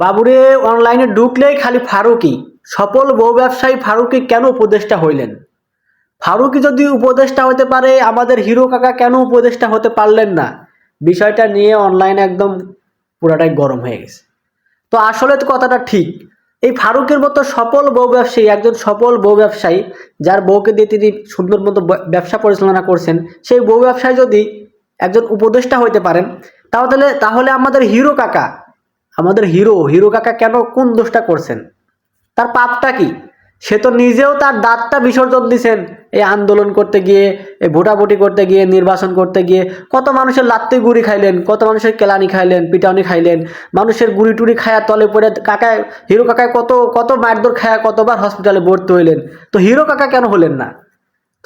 বাবুরে অনলাইনে ঢুকলেই খালি ফারুকি সফল বউ ব্যবসায়ী ফারুকি কেন উপদেষ্টা হইলেন? ফারুকি যদি উপদেষ্টা হতে পারে, আমাদের হিরো কাকা কেন উপদেষ্টা হতে পারলেন না? বিষয়টা নিয়ে অনলাইনে একদম পুরাটাই গরম হয়ে গেছে। তো আসলে তো কথাটা ঠিক। এই ফারুকের মতো সফল বউ ব্যবসায়ী, একজন সফল বউ ব্যবসায়ী, যার বউকে দিয়ে তিনি সুন্দর মতো ব্যবসা পরিচালনা করছেন, সেই বউ ব্যবসায়ী যদি একজন উপদেষ্টা হইতে পারেন, তাহলে তাহলে আমাদের হিরো কাকা আমাদের হিরো হিরো কাকা কেন কোন দোষটা করছেন? তার পাপটা কি? সে তো নিজেও তার দাঁতটা বিসর্জন দিছেন। এই আন্দোলন করতে গিয়ে, এই ভোটাভুটি করতে গিয়ে, নির্বাচন করতে গিয়ে কত মানুষের লাত্তি গুড়ি খাইলেন, কত মানুষের কেলানি খাইলেন, পিটানি খাইলেন, মানুষের গুড়ি টুড়ি খায়া তলে পড়ে কাকায়, হিরো কাকায় কত কত মারধর খায়া কতবার হসপিটালে ভর্তি হইলেন। তো হিরো কাকা কেন হলেন না?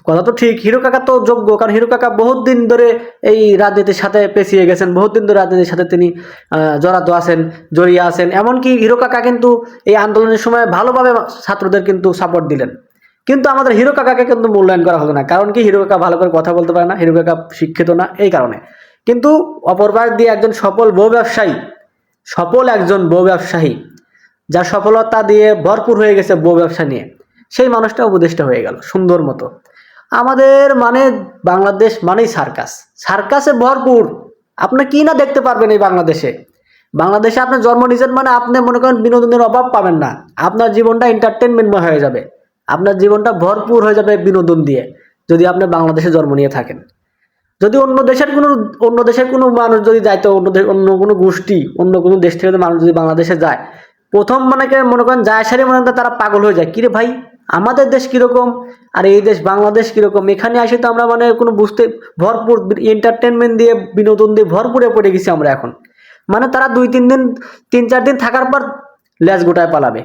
কথা তো ঠিক, হিরো কাকা তো যোগ্য, কারণ হিরো কাকা বহুত দিন ধরে এই রাজনীতির সাথে পেছিয়ে গেছেন, বহুত দিন ধরে রাজনীতির সাথে তিনি জড়াত আছেন, জড়িয়ে আছেন। এমনকি হিরো কাকা কিন্তু এই আন্দোলনের সময় ভালোভাবে ছাত্রদের কিন্তু সাপোর্ট দিলেন। কিন্তু আমাদের হিরো কাকাকে কিন্তু মূল্যায়ন করা হলো না, কারণ কি হিরো কাকা ভালো করে কথা বলতে পারে না, হিরো কাকা শিক্ষিত না, এই কারণে। কিন্তু অপরবার দিয়ে একজন সফল বউ ব্যবসায়ী, সফল একজন বউ ব্যবসায়ী, যার সফলতা দিয়ে ভরপুর হয়ে গেছে বউ ব্যবসা নিয়ে, সেই মানুষটা উপদেষ্টা হয়ে গেল, সুন্দর মতো। আমাদের মানে বাংলাদেশ মানেই সার্কাস। সার্কাসে ভরপুর। আপনি কি না দেখতে পারবেন এই বাংলাদেশে? বাংলাদেশে আপনি জন্ম নিয়েছেন মানে আপনি মনে করেন বিনোদনের অভাব পাবেন না। আপনার জীবনটা এন্টারটেনমেন্টময় হয়ে যাবে। আপনার জীবনটা ভরপুর হয়ে যাবে বিনোদন দিয়ে, যদি আপনি বাংলাদেশে জন্ম নিয়ে থাকেন। যদি অন্য দেশের কোনো, অন্য দেশের কোনো মানুষ যদি যায় তো অন্য অন্য কোনো গোষ্ঠী, অন্য কোনো দেশ থেকে মানুষ যদি বাংলাদেশে যায়, প্রথম মানে মনে করেন যায় সারি মনে তারা পাগল হয়ে যায়। কিরে ভাই? আমাদের দেশ কীরকম? আর এই দেশ বাংলাদেশ কীরকম? এখানে আসে তো আমরা মানে কোনো বুঝতে ভরপুর এন্টারটেনমেন্ট দিয়ে, বিনোদন দিয়ে ভরপুরে পড়ে গেছি আমরা এখন। মানে তারা দুই, তিন দিন, তিন, চার দিন থাকার পর ল্যাজ গোটায় পালাবে।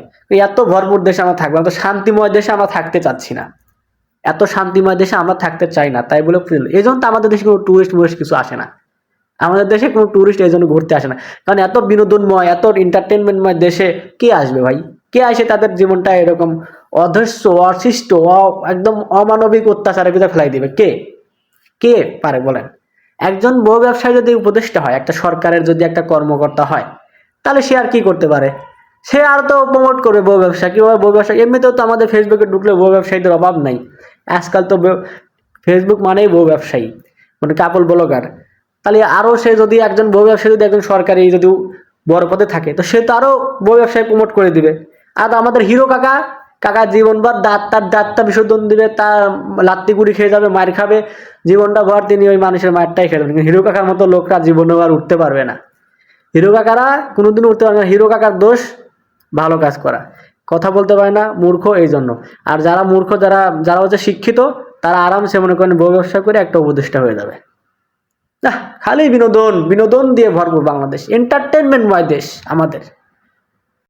এত ভরপুর দেশে আমরা থাকব এত শান্তিময় দেশে আমরা থাকতে চাচ্ছি না। এত শান্তিময় দেশে আমরা থাকতে চাই না, তাই বলে এই জন্য তো আমাদের দেশে কোনো টুরিস্ট মুরিস্ট কিছু আসে না। আমাদের দেশে কোনো টুরিস্ট এই জন্য ঘুরতে আসে না। কারণ এত বিনোদনময়, এত এন্টারটেনমেন্টময় দেশে কে আসবে ভাই? কে আসে তাদের জীবনটা এরকম অধস্য অশিষ্ট একদম অমানবিক অত্যাচারের ভিতরে ফেলাই দিবে। কে? কে পারে বলেন? একজন বউ ব্যবসায়ী যদি উপদেষ্টা হয়, একটা সরকারের যদি একটা কর্মকর্তা হয়, তাহলে সে আর কি করতে পারে? সে আর তো প্রমোট করবে বউ ব্যবসা। কীভাবে বউ ব্যবসা? এমনিতেও তো আমাদের ফেসবুকে ঢুকলে বউ ব্যবসায়ীদের অভাব নাই। আজকাল তো ফেসবুক মানেই বউ ব্যবসায়ী মানে কাপল ব্লগার। তাহলে আরও সে যদি একজন বউ ব্যবসায়ী, যদি একজন সরকারি যদি বড় পদে থাকে, তো সে তো আরও বউ ব্যবসায়ী প্রমোট করে দিবে। আর আমাদের হিরো কাকা কাকা, জীবনভর দাঁত, তার দাঁতটা বিসর্জন দিবে, তার লাত্তি গুড়ি খেয়ে যাবে, মার খাবে। জীবনটা ভর তিনি ওই মানুষের মারটাই খেয়ে কিন্তু হিরো কাকার মতো লোকরা জীবনে আর উঠতে পারবে না। হিরো কাকারা কোনোদিন উঠতে পারবে না। হিরো কাকার দোষ, ভালো কাজ করা। কথা বলতে পারে না, মূর্খ এই জন্য। আর যারা মূর্খ, যারা যারা হচ্ছে শিক্ষিত, তারা আরামসে মনে করেন ব্যবসা করে একটা উপদেষ্টা হয়ে যাবে। না খালি বিনোদন বিনোদন দিয়ে ভরপুর বাংলাদেশ। এন্টারটেনমেন্ট এন্টারটেনমেন্টময় দেশ আমাদের।